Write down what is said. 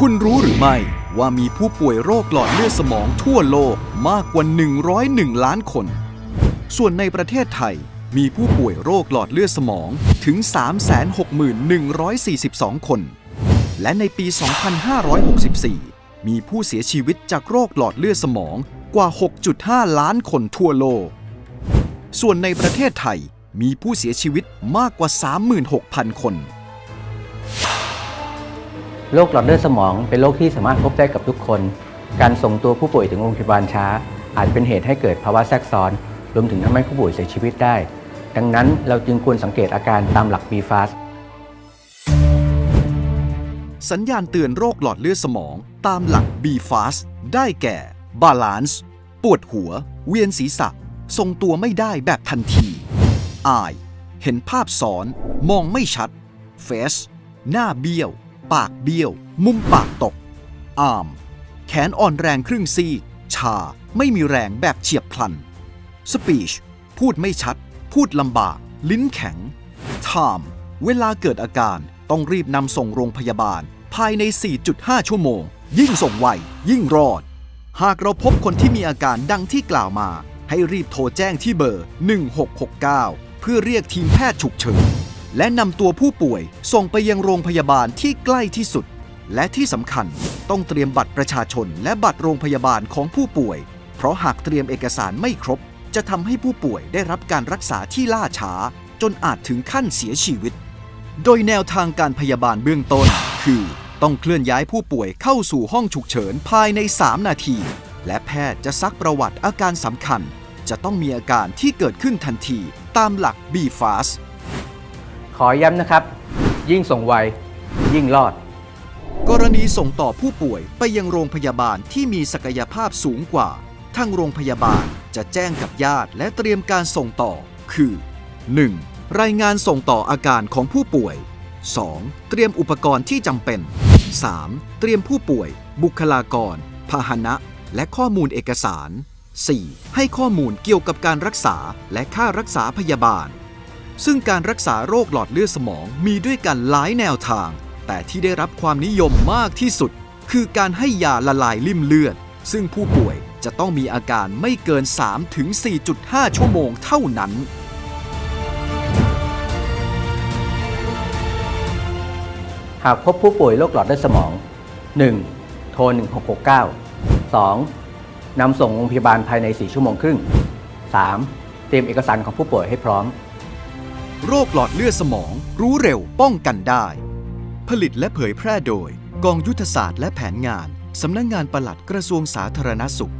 คุณรู้หรือไม่ว่ามีผู้ป่วยโรคหลอดเลือดสมองทั่วโลกมากกว่า 101 ล้านคน ส่วนในประเทศไทยมีผู้ป่วยโรคหลอดเลือดสมองถึง 361,142 คน และในปี 2564 มีผู้เสียชีวิตจากโรคหลอดเลือดสมองกว่า 6.5 ล้านคนทั่วโลก ส่วนในประเทศไทยมีผู้เสียชีวิตมากกว่า 36,000 คน โรคหลอดเลือดสมองเป็นโรคที่สามารถพบได้กับทุกคน การส่งตัวผู้ป่วยถึงโรงพยาบาลช้า อาจเป็นเหตุให้เกิดภาวะแทรกซ้อน รวมถึงทำให้ผู้ป่วยเสียชีวิตได้ ดังนั้นเราจึงควรสังเกตอาการตามหลัก BFAST สัญญาณเตือนโรคหลอดเลือดสมอง ตามหลัก B-Fast ได้แก่ Balance ปวดหัว เวียนศีรษะ ทรงตัวไม่ได้แบบทันที Eye เห็นภาพซ้อน มองไม่ชัด Face หน้าเบี้ยว ปากเบี้ยว มุมปากตก Arm แขนอ่อนแรงครึ่งซีชาไม่มีแรงแบบเฉียบพลัน Speech พูดไม่ชัด พูดลำบาก ลิ้นแข็ง Time เวลาเกิดอาการต้องรีบนำส่งโรงพยาบาล ภายใน 4.5 ชั่วโมง ยิ่งส่งไว ยิ่งรอด หากเราพบคนที่มีอาการดังที่กล่าวมา ให้รีบโทรแจ้งที่เบอร์ 1669 เพื่อเรียกทีมแพทย์ฉุกเฉิน และนำตัวผู้ป่วยส่งไปยังโรงพยาบาลที่ใกล้ที่สุด และที่สำคัญต้องเตรียมบัตรประชาชน และบัตรโรงพยาบาลของผู้ป่วย เพราะหากเตรียมเอกสารไม่ครบ จะทำให้ผู้ป่วยได้รับการรักษาที่ล่าช้า จนอาจถึงขั้นเสียชีวิต โดยแนวทางการพยาบาลเบื้องต้น คือ ต้องเคลื่อนย้ายผู้ป่วยเข้าสู่ห้องฉุกเฉินภายใน 3 นาที และแพทย์จะซักประวัติอาการสำคัญ จะต้องมีอาการที่เกิดขึ้นทันทีตามหลัก B-Fast ขอย้ำนะครับ ยิ่งส่งไว ยิ่งรอด กรณีส่งต่อผู้ป่วยไปยังโรงพยาบาลที่มีศักยภาพสูงกว่า ทางโรงพยาบาลจะแจ้งกับญาติและเตรียมการส่งต่อ คือ 1. รายงานส่งต่ออาการของผู้ป่วย 2. เตรียมอุปกรณ์ที่จำเป็น 3. เตรียมผู้ป่วย บุคลากร พาหนะ และข้อมูลเอกสาร 4. ให้ข้อมูลเกี่ยวกับการรักษาและค่ารักษาพยาบาล ซึ่งการรักษาโรคหลอดเลือดสมองมีด้วยกันหลายแนวทาง แต่ที่ได้รับความนิยมมากที่สุด คือการให้ยาละลายลิ่มเลือด ซึ่งผู้ป่วยจะต้องมีอาการไม่เกิน 3-4.5 ชั่วโมงเท่านั้น หากพบผู้ป่วยโรคหลอดเลือดสมอง 1. โทร 1669 2. นำส่งโรงพยาบาลภายใน 4 ชั่วโมงครึ่ง 3. เตรียมเอกสารของผู้ป่วยให้พร้อม โรคหลอดเลือดสมอง รู้เร็วป้องกันได้ ผลิตและเผยแพร่โดย กองยุทธศาสตร์และแผนงาน สำนักงงานปลัดกระทรวงสาธารณสุข